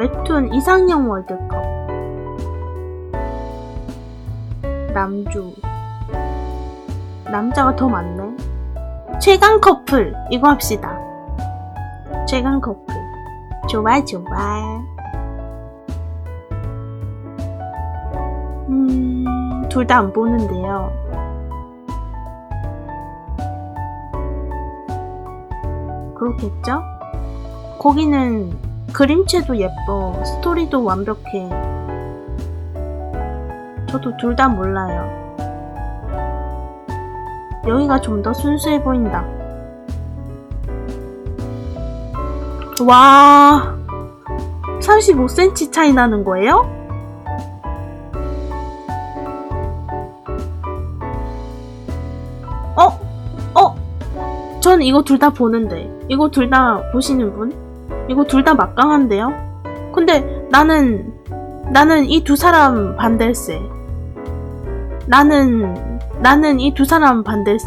웹툰 이상형 월드컵. 남주. 남자가 더 많네. 최강 커플 이거 합시다. 최강 커플. 좋아 좋아 음둘 다 안 보는데요. 그렇겠죠? 거기는 그림체도 예뻐 스토리도 완벽해 저도 둘 다 몰라요 여기가 좀 더 순수해 보인다. 와, 35cm 차이 나는 거예요? 어? 어? 전 이거 둘 다 보는데. 이거 둘 다 보시는 분? 이거 둘 다 막강한데요? 근데 나는, 나는 이 두 사람 반댈세. 나는 나는 이 두 사람 반댈세.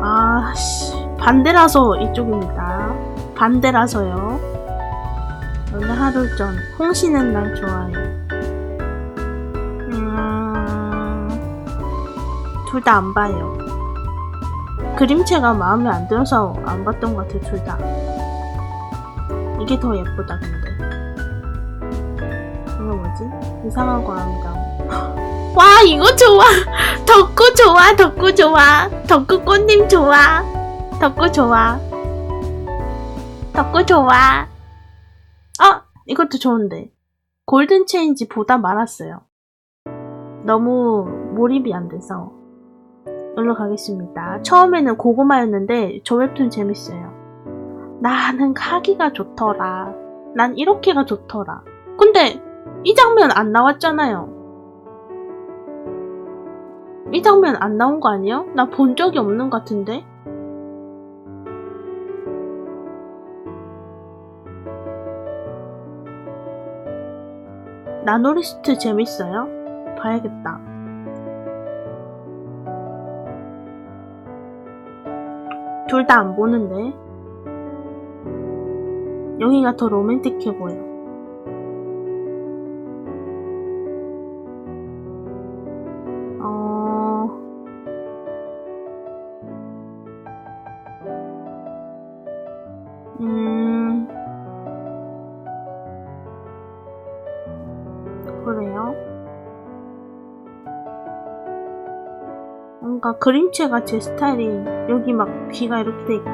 아, 씨. 반대라서 이쪽입니다. 반대라서요. 오늘 하루 전. 홍 쉬는 날 좋아해. 음, 둘 다 안 봐요. 그림체가 마음에 안 들어서 안 봤던 것 같아, 둘 다. 이게 더 예쁘다, 근데. 이거 뭐지? 이상하고 아름다워. 와, 이거 좋아! 덕구 좋아, 덕구 좋아. 덕구 꽃님 좋아. 덕구 좋아. 덕구 좋아. 어, 이것도 좋은데. 골든 체인지 보다 말았어요. 너무 몰입이 안 돼서. 놀러 가겠습니다. 처음에는 고구마였는데 저 웹툰 재밌어요. 나는 카기가 좋더라. 난 이렇게가 좋더라. 근데 이 장면 안 나왔잖아요. 이 장면 안 나온 거 아니에요? 나 본 적이 없는 것 같은데? 나노리스트 재밌어요? 봐야겠다. 둘 다 안 보는데. 여기가 더 로맨틱해 보여. 어... 음... 그래요? 뭔가 그림체가 제 스타일이 여기 막 귀가 이렇게 돼 있고.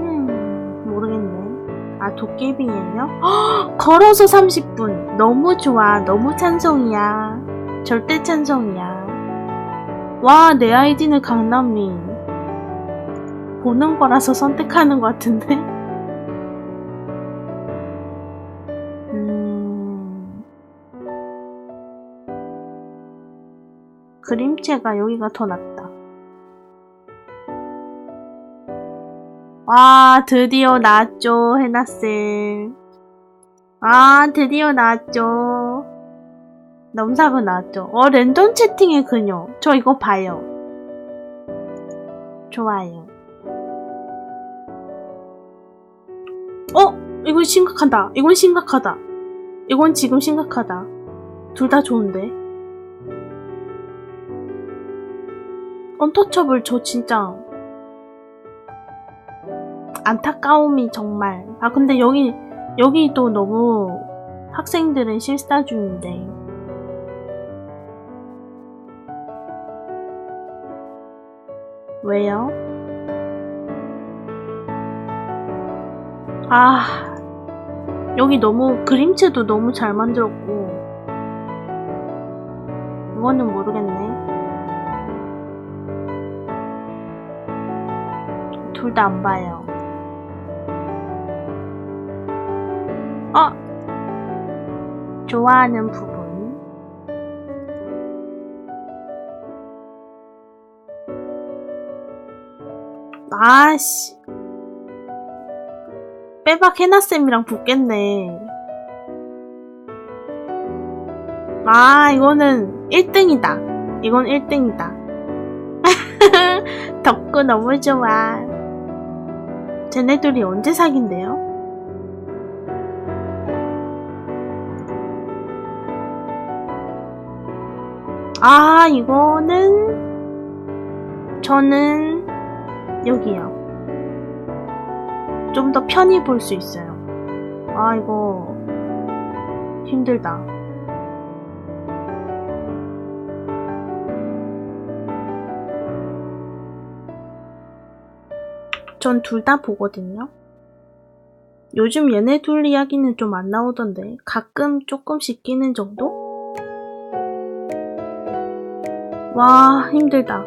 음 모르겠네. 아 도깨비예요? 헉, 걸어서 30분. 너무 좋아. 너무 찬성이야. 절대 찬성이야. 와 내 아이디는 강남민 보는 거라서 선택하는 것 같은데 그림체가 여기가 더 낫다. 와, 드디어 나왔죠, 해나쌤. 아, 드디어 나왔죠. 넘사고 나왔죠. 어, 랜덤 채팅의 그녀. 저 이거 봐요. 좋아요. 어? 이건 심각하다. 이건 심각하다. 이건 지금 심각하다. 둘 다 좋은데. 언터처블 저 진짜 안타까움이 정말. 아 근데 여기 여기도 너무 학생들은 실사 중인데. 왜요? 아 여기 너무 그림체도 너무 잘 만들었고. 이거는 모르겠네 둘 다 안 봐요. 어? 좋아하는 부분. 아씨. 빼박 해나쌤이랑 붙겠네. 아, 이거는 1등이다. 이건 1등이다. 덕구 너무 좋아. 쟤네들이 언제 사귄대요? 아, 이거는 저는 여기요. 좀 더 편히 볼 수 있어요. 아, 이거 힘들다. 전 둘 다 보거든요. 요즘 얘네 둘 이야기는 좀 안 나오던데 가끔 조금씩 끼는 정도? 와 힘들다.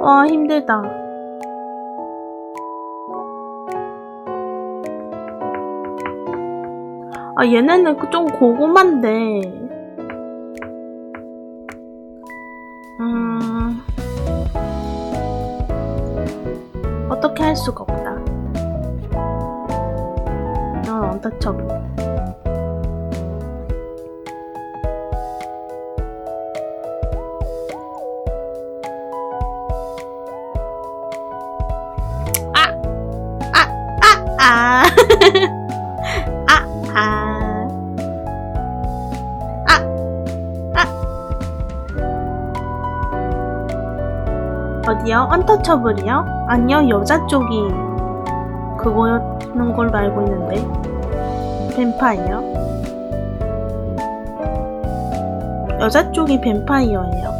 와 힘들다. 아 얘네는 그좀 고구마인데 어떻게 할 수가 없다. 넌 언터처블. 아! 어디요? 언터처블이요? 아니요, 여자 쪽이 그거였는 걸로 알고 있는데. 뱀파이어? 여자 쪽이 뱀파이어예요.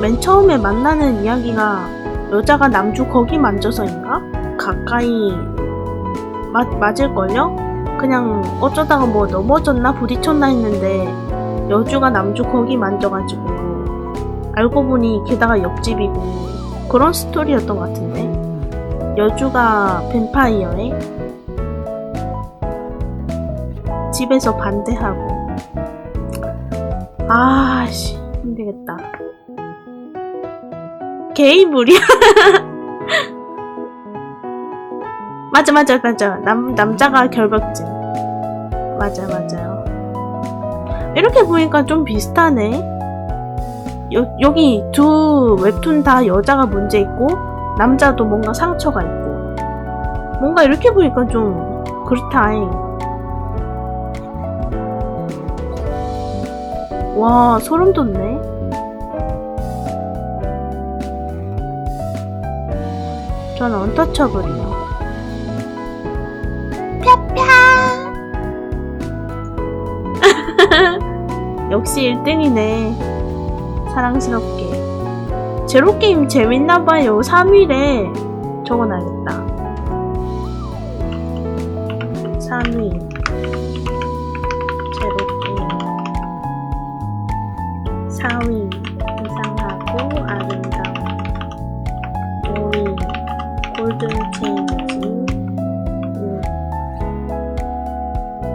맨 처음에 만나는 이야기가 여자가 남주 거기 만져서인가? 가까이 맞, 맞을걸요? 그냥 어쩌다가 뭐 넘어졌나 부딪혔나 했는데 여주가 남주 거기 만져가지고 알고 보니 게다가 옆집이고 그런 스토리였던 것 같은데. 여주가 뱀파이어에 집에서 반대하고. 아씨 힘들겠다. 게이물이야? 맞아 맞아 맞아. 남, 남자가 결벽증. 맞아 맞아요. 이렇게 보니까 좀 비슷하네 여, 여기 두 웹툰 다 여자가 문제 있고 남자도 뭔가 상처가 있고. 뭔가 이렇게 보니까 좀 그렇다잉. 와 소름 돋네. 저는 언터처블이요. 펴펴. 역시 1등이네 사랑스럽게. 제로게임 재밌나봐요. 3위래 적어놔야겠다. 3위 제로게임 4위 이상하고 아름다움 5위 골든 체인지